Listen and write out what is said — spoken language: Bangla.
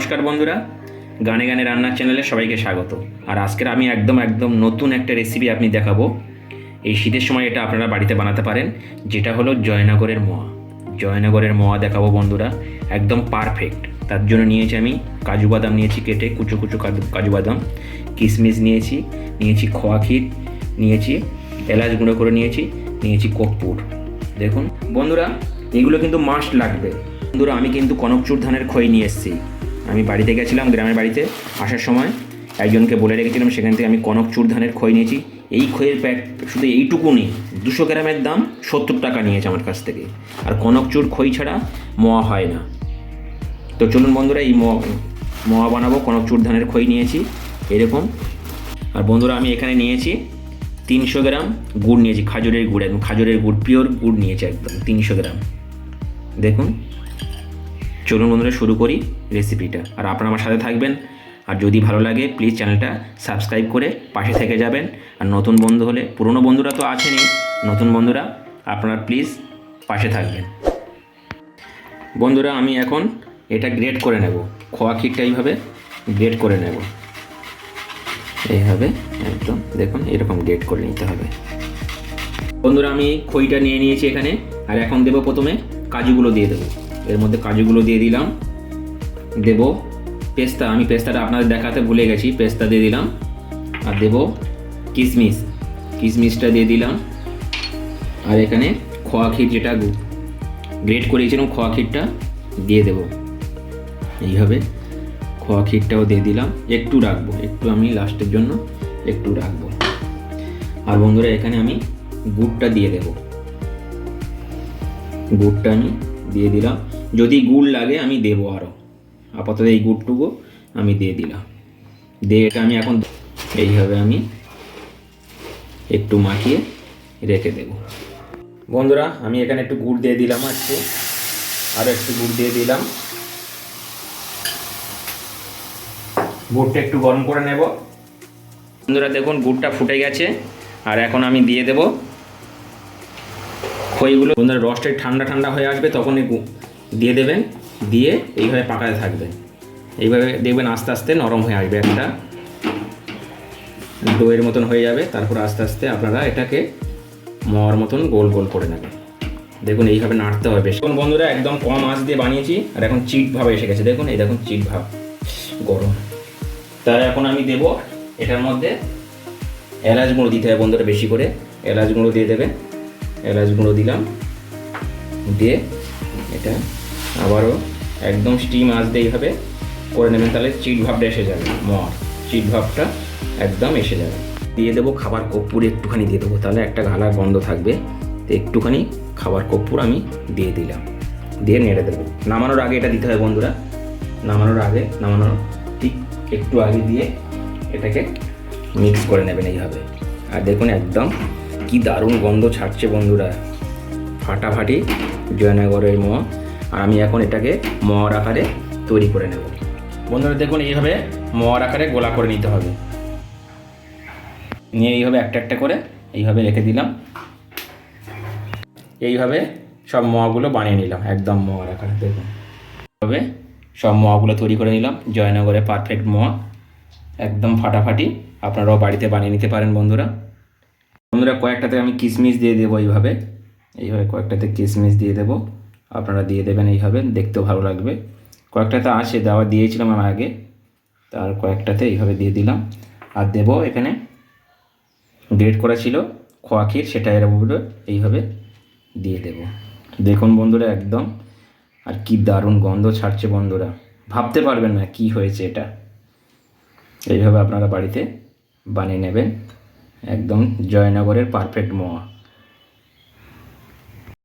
নমস্কার বন্ধুরা। গানে গানে রান্নার চ্যানেলে সবাইকে স্বাগত। আর আজকের আমি একদম একদম নতুন একটা রেসিপি আপনি দেখাবো। এই শীতের সময় এটা আপনারা বাড়িতে বানাতে পারেন, যেটা হলো জয়নগরের মোয়া। জয়নগরের মোয়া দেখাবো বন্ধুরা, একদম পারফেক্ট তার জন্য নিয়েছি আমি কাজু বাদাম নিয়েছি কেটে, কুচো কুচো কাজু বাদাম। কিশমিশ নিয়েছি নিয়েছি খোয়া ক্ষীর, নিয়েছি এলাচ গুঁড়ো করে নিয়েছি নিয়েছি কর্পূর। দেখুন, বন্ধুরা, এগুলো কিন্তু মাস্ট লাগবে। বন্ধুরা, আমি কিন্তু কনকচুর ধানের খই নিয়ে এসেছি। আমি বাড়িতে গেছিলাম, গ্রামের বাড়িতে আসার সময়। একজনকে বলে রেখেছিলাম, সেখান থেকে আমি কনকচুর ধানের খই নিয়েছি। এই খইয়ের প্যাক শুধু এইটুকুনি, দুশো গ্রামের দাম সত্তর টাকা নিয়েছে আমার কাছ থেকে। আর কনকচুর খই ছাড়া মোয়া হয় না। তো চলুন বন্ধুরা, এই মোয়া বানাবো কনকচুর ধানের খই নিয়েছি, এরকম। আর বন্ধুরা, আমি এখানে নিয়েছি তিনশো গ্রাম গুড় নিয়েছি, খাজুরের গুড়, একদম খাজুরের গুড় পিওর গুড় নিয়েছি একদম তিনশো গ্রাম। দেখুন চলুন বন্ধুরা, শুরু করি রেসিপিটা আর আপনারা আমার সাথে থাকবেন। আর যদি ভালো লাগে প্লিজ চ্যানেলটা সাবস্ক্রাইব করে পাশে থেকে যাবেন। আর নতুন বন্ধু হলে, পুরনো বন্ধুরা তো আছেনই, নতুন বন্ধুরা, আপনারা প্লিজ পাশে থাকবেন। বন্ধুরা, আমি এখন এটা গ্রেড করে নেব। খোয়া ক্ষীরটা এইভাবে গ্রেড করে নেব। এইভাবে একদম, দেখুন, এরকম গ্রেড করে নিতে হবে। বন্ধুরা, আমি খইটা নিয়ে নিয়েছি এখানে। আর এখন দেবো প্রথমে কাজুগুলো দিয়ে দেবো। এর মধ্যে কাজুগুলো দিয়ে দিলাম। দেবো পেস্তা, আমি পেস্তাটা আপনাদের দেখাতে ভুলে গেছি, পেস্তা দিয়ে দিলাম। আর দেবো কিশমিশ, কিশমিশটা দিয়ে দিলাম। আর এখানে খোয়া ক্ষীর যেটা গ্রেট করেছিলাম খোয়া ক্ষীরটা দিয়ে দেবো। এইভাবে খোয়া ক্ষীরটাও দিয়ে দিলাম। একটু রাখব, একটু আমি লাস্টের জন্য একটু রাখব। আর বন্ধুরা, এখানে আমি গুড়টা দিয়ে দেব। গুড়টা আমি দিয়ে দিলাম। যদি গুড় লাগে, আমি দেবো আরও আপাতত এই গুড়টুকু আমি দিয়ে দিলাম। দিয়ে এটা আমি এখন এইভাবে আমি একটু মাখিয়ে রেখে দেব। বন্ধুরা, আমি এখানে একটু গুড় দিয়ে দিলাম আজকে। আরও একটু গুড় দিয়ে দিলাম। গুড়টা একটু গরম করে নেব। বন্ধুরা, দেখুন, গুড়টা ফুটে গেছে। আর এখন আমি দিয়ে দেব খইগুলো বন্ধুরা, রসটা ঠান্ডা ঠান্ডা হয়ে আসবে তখন দিয়ে দেবেন, দিয়ে এইভাবে পাকাতে থাকবেন এইভাবে দেখবেন আস্তে আস্তে নরম হয়ে আসবে একটা দইয়ের মতন হয়ে যাবে, তারপর আস্তে আস্তে আপনারা এটাকে মর মতন গোল গোল করে নেবেন। দেখুন এইভাবে নাড়তে হবে এখন বন্ধুরা, একদম কম আঁচ দিয়ে বানিয়েছি, আর এখন চিট ভাব এসে গেছে। দেখুন, এই দেখুন চিট ভাব, গরম। তার এখন আমি দেব এটার মধ্যে এলাচ গুঁড়ো দিতে হবে বন্ধুরা বেশি করে। এলাচ গুঁড়ো দিয়ে দেবে এলাচ গুঁড়ো দিলাম, দিয়ে এটা আবারও একদম স্টিম আসবে এইভাবে করে নেবেন, তাহলে চিট ভাবটা এসে যাবে, মর। চিট ভাবটা একদম এসে যাবে। দিয়ে দেবো খাবার কর্পূর, একটুখানি দিয়ে দেবো, তাহলে একটা ঘালা গন্ধ থাকবে। তো একটুখানি খাবার কর্পূর আমি দিয়ে দিলাম। দিয়ে নেড়ে দেবো। নামানোর আগে এটা দিতে হয় বন্ধুরা, নামানোর আগে, নামানোর ঠিক একটু আগে দিয়ে এটাকে মিক্স করে নেবেন এইভাবে। আর দেখুন একদম কি দারুণ গন্ধ ছাড়ছে বন্ধুরা। ফাটাফাটি জয়নগরের মোয়া আর আমি এখন এটাকে মোয়ার আকারে তৈরি করে নেব। বন্ধুরা দেখুন, এইভাবে মোয়ার আকারে গোলা করে নিতে হবে। নিয়ে এইভাবে একটা একটা করে এইভাবে রেখে দিলাম। এইভাবে সব মোয়াগুলো বানিয়ে নিলাম, একদম মোয়ার আকারে, দেখুন। এইভাবে সব মোয়াগুলো তৈরি করে নিলাম, জয়নগরে পারফেক্ট মোয়া একদম ফাটাফাটি, আপনারাও বাড়িতে বানিয়ে নিতে পারেন বন্ধুরা। বন্ধুরা, কয়েকটাতে আমি কিশমিশ দিয়ে দেবো এইভাবে। এইভাবে কয়েকটাতে কিশমিশ দিয়ে দেবো। আপনারা দিয়ে দেবেন এইভাবে, দেখতেও ভালো লাগবে। কয়েকটাতে আছে দেওয়া দিয়েছিলাম আমি আগে, তার কয়েকটাতে এইভাবে দিয়ে দিলাম। আর দেবো এখানে গ্রেড করা ছিল, খোয়া ক্ষীর, সেটা এর উপরে এইভাবে দিয়ে দেব। দেখুন বন্ধুরা একদম, আর কি দারুণ গন্ধ ছাড়ছে বন্ধুরা। ভাবতে পারবেন না কি হয়েছে এটা। এইভাবে আপনারা বাড়িতে বানিয়ে নেবেন। একদম জয়নগরের পারফেক্ট মোয়া।